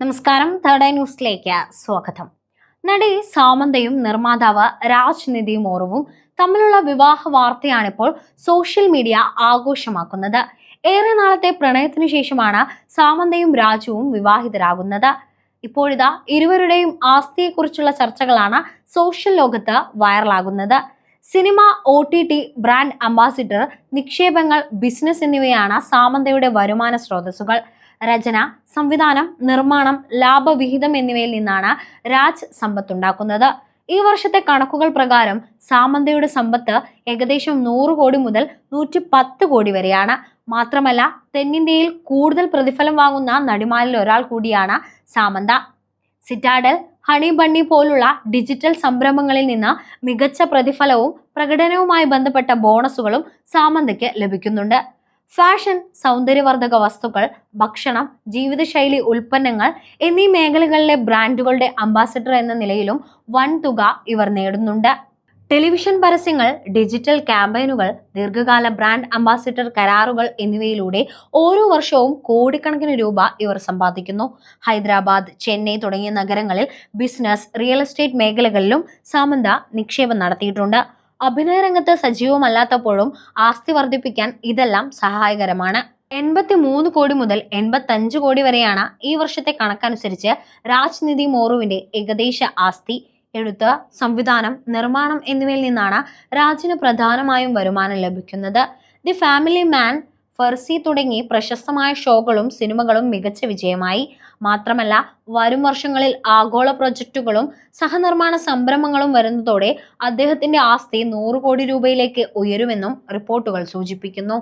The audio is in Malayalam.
നമസ്കാരം. തേർഡ് ഐ ന്യൂസിലേക്ക് സ്വാഗതം. നടി സാമന്തയും നിർമ്മാതാവ് രാജ് നിധി മോറുവും തമ്മിലുള്ള വിവാഹ വാർത്തയാണിപ്പോൾ സോഷ്യൽ മീഡിയ ആഘോഷമാക്കുന്നത്. ഏറെ നാളത്തെ പ്രണയത്തിനു ശേഷമാണ് സാമന്തയും രാജുവും വിവാഹിതരാകുന്നത്. ഇപ്പോഴിതാ ഇരുവരുടെയും ആസ്തിയെക്കുറിച്ചുള്ള ചർച്ചകളാണ് സോഷ്യൽ ലോകത്ത് വൈറലാകുന്നത്. Cinema O T T brand ambassador നിക്ഷേപങ്ങൾ ബിസിനസ് എന്നിവയാണ് സാമന്തയുടെ വരുമാന സ്രോതസ്സുകൾ. രചന സംവിധാനം നിർമ്മാണം ലാഭവിഹിതം എന്നിവയിൽ നിന്നാണ് രാജ് സമ്പത്ത് ഉണ്ടാക്കുന്നത് ഈ വർഷത്തെ കണക്കുകൾ പ്രകാരം സാമന്തയുടെ സമ്പത്ത് ഏകദേശം നൂറ് കോടി മുതൽ നൂറ്റി പത്ത് കോടി വരെയാണ്. മാത്രമല്ല തെന്നിന്ത്യയിൽ കൂടുതൽ പ്രതിഫലം വാങ്ങുന്ന നടിമാരിൽ ഒരാൾ കൂടിയാണ് സാമന്ത. സിറ്റാഡൽ ഹണി ബണ്ണി പോലുള്ള ഡിജിറ്റൽ സംരംഭങ്ങളിൽ നിന്ന് മികച്ച പ്രതിഫലവും പ്രകടനവുമായി ബന്ധപ്പെട്ട ബോണസുകളും സാമന്തയ്ക്ക് ലഭിക്കുന്നുണ്ട്. ഫാഷൻ സൗന്ദര്യവർദ്ധക വസ്തുക്കൾ ഭക്ഷണം ജീവിതശൈലി ഉൽപ്പന്നങ്ങൾ എന്നീ മേഖലകളിലെ ബ്രാൻഡുകളുടെ അംബാസഡർ എന്ന നിലയിലും വൻതുക ഇവർ നേടുന്നുണ്ട്. ടെലിവിഷൻ പരസ്യങ്ങൾ ഡിജിറ്റൽ ക്യാമ്പയിനുകൾ ദീർഘകാല ബ്രാൻഡ് അംബാസിഡർ കരാറുകൾ എന്നിവയിലൂടെ ഓരോ വർഷവും കോടിക്കണക്കിന് രൂപ ഇവർ സമ്പാദിക്കുന്നു. ഹൈദരാബാദ് ചെന്നൈ തുടങ്ങിയ നഗരങ്ങളിൽ ബിസിനസ് റിയൽ എസ്റ്റേറ്റ് മേഖലകളിലും സാമന്ത നിക്ഷേപം നടത്തിയിട്ടുണ്ട്. അഭിനയ രംഗത്ത് സജീവമല്ലാത്തപ്പോഴും ആസ്തി വർദ്ധിപ്പിക്കാൻ ഇതെല്ലാം സഹായകരമാണ്. എൺപത്തി മൂന്ന് കോടി മുതൽ എൺപത്തഞ്ച് കോടി വരെയാണ് ഈ വർഷത്തെ കണക്കനുസരിച്ച് രാജ്നിധി മോറുവിന്റെ ഏകദേശ ആസ്തി. എഴുത്ത് സംവിധാനം നിർമ്മാണം എന്നിവയിൽ നിന്നാണ് രാജിന് പ്രധാനമായും വരുമാനം ലഭിക്കുന്നത്. ദി ഫാമിലി മാൻ ഫെർസി തുടങ്ങി പ്രശസ്തമായ ഷോകളും സിനിമകളും മികച്ച വിജയമായി. മാത്രമല്ല വരും വർഷങ്ങളിൽ ആഗോള പ്രൊജക്റ്റുകളും സഹനിർമ്മാണ സംരംഭങ്ങളും വരുന്നതോടെ അദ്ദേഹത്തിന്റെ ആസ്തി നൂറ് കോടി രൂപയിലേക്ക് ഉയരുമെന്നും റിപ്പോർട്ടുകൾ സൂചിപ്പിക്കുന്നു.